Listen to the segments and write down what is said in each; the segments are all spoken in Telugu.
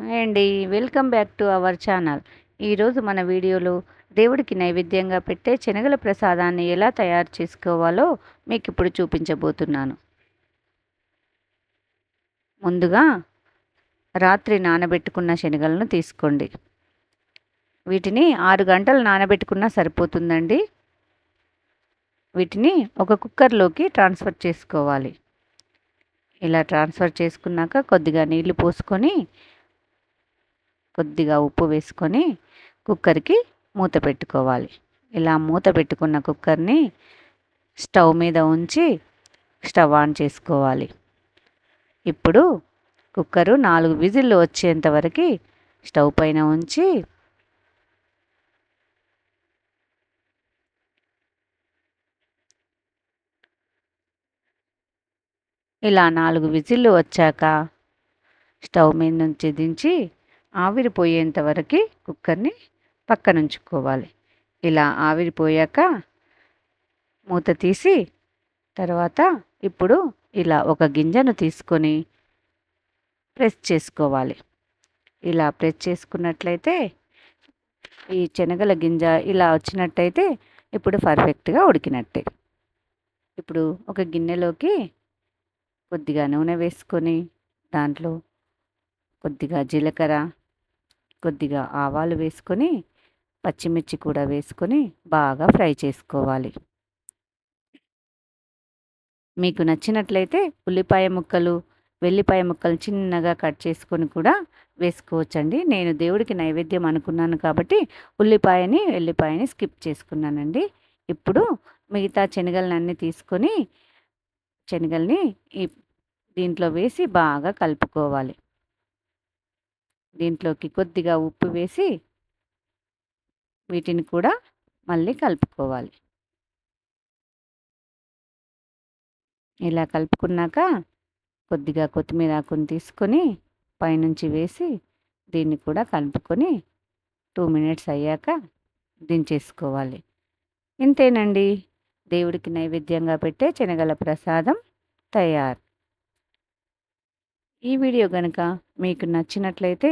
హాయ్ అండి. Welcome back to our channel. ఈరోజు మన వీడియోలో దేవుడికి నైవేద్యంగా పెట్టే శనగల ప్రసాదాన్ని ఎలా తయారు చేసుకోవాలో మీకు ఇప్పుడు చూపించబోతున్నాను. ముందుగా రాత్రి నానబెట్టుకున్న శనగలను తీసుకోండి. వీటిని ఆరు గంటలు నానబెట్టుకున్నా సరిపోతుందండి. వీటిని ఒక కుక్కర్లోకి ట్రాన్స్ఫర్ చేసుకోవాలి. ఇలా ట్రాన్స్ఫర్ చేసుకున్నాక కొద్దిగా నీళ్ళు పోసుకొని కొద్దిగా ఉప్పు వేసుకొని కుక్కర్కి మూత పెట్టుకోవాలి. ఇలా మూత పెట్టుకున్న కుక్కర్ని స్టవ్ మీద ఉంచి స్టవ్ ఆన్ చేసుకోవాలి. ఇప్పుడు కుక్కరు నాలుగు విజిల్లు వచ్చేంత వరకు స్టవ్ పైన ఉంచి ఇలా నాలుగు విజిల్లు వచ్చాక స్టవ్ మీద నుంచి దించి ఆవిరిపోయేంత వరకు కుక్కర్ని పక్కనుంచుకోవాలి. ఇలా ఆవిరిపోయాక మూత తీసి తర్వాత ఇప్పుడు ఇలా ఒక గింజను తీసుకొని ప్రెస్ చేసుకోవాలి. ఇలా ప్రెస్ చేసుకున్నట్లయితే ఈ శనగల గింజ ఇలా వచ్చినట్టయితే ఇప్పుడు పర్ఫెక్ట్గా ఉడికినట్టే. ఇప్పుడు ఒక గిన్నెలోకి కొద్దిగా నూనె వేసుకొని దాంట్లో కొద్దిగా జీలకర్ర కొద్దిగా ఆవాలు వేసుకొని పచ్చిమిర్చి కూడా వేసుకొని బాగా ఫ్రై చేసుకోవాలి. మీకు నచ్చినట్లయితే ఉల్లిపాయ ముక్కలు వెల్లిపాయ ముక్కలు చిన్నగా కట్ చేసుకొని కూడా వేసుకోవచ్చండి. నేను దేవుడికి నైవేద్యం అనుకున్నాను కాబట్టి ఉల్లిపాయని వెల్లిపాయని స్కిప్ చేసుకున్నానండి. ఇప్పుడు మిగతా శనగలన్నీ తీసుకొని శనగల్ని ఈ దీంట్లో వేసి బాగా కలుపుకోవాలి. దీంట్లోకి కొద్దిగా ఉప్పు వేసి వీటిని కూడా మళ్ళీ కలుపుకోవాలి. ఇలా కలుపుకున్నాక కొద్దిగా కొత్తిమీర ఆకుని తీసుకొని పైనుంచి వేసి దీన్ని కూడా కలుపుకొని టూ మినిట్స్ అయ్యాక దించేసుకోవాలి. ఇంతేనండి. దేవుడికి నైవేద్యంగా పెట్టే శనగల ప్రసాదం తయారు. ఈ వీడియో కనుక మీకు నచ్చినట్లయితే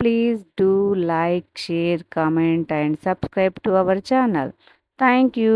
please do like share comment and subscribe to our channel. Thank you.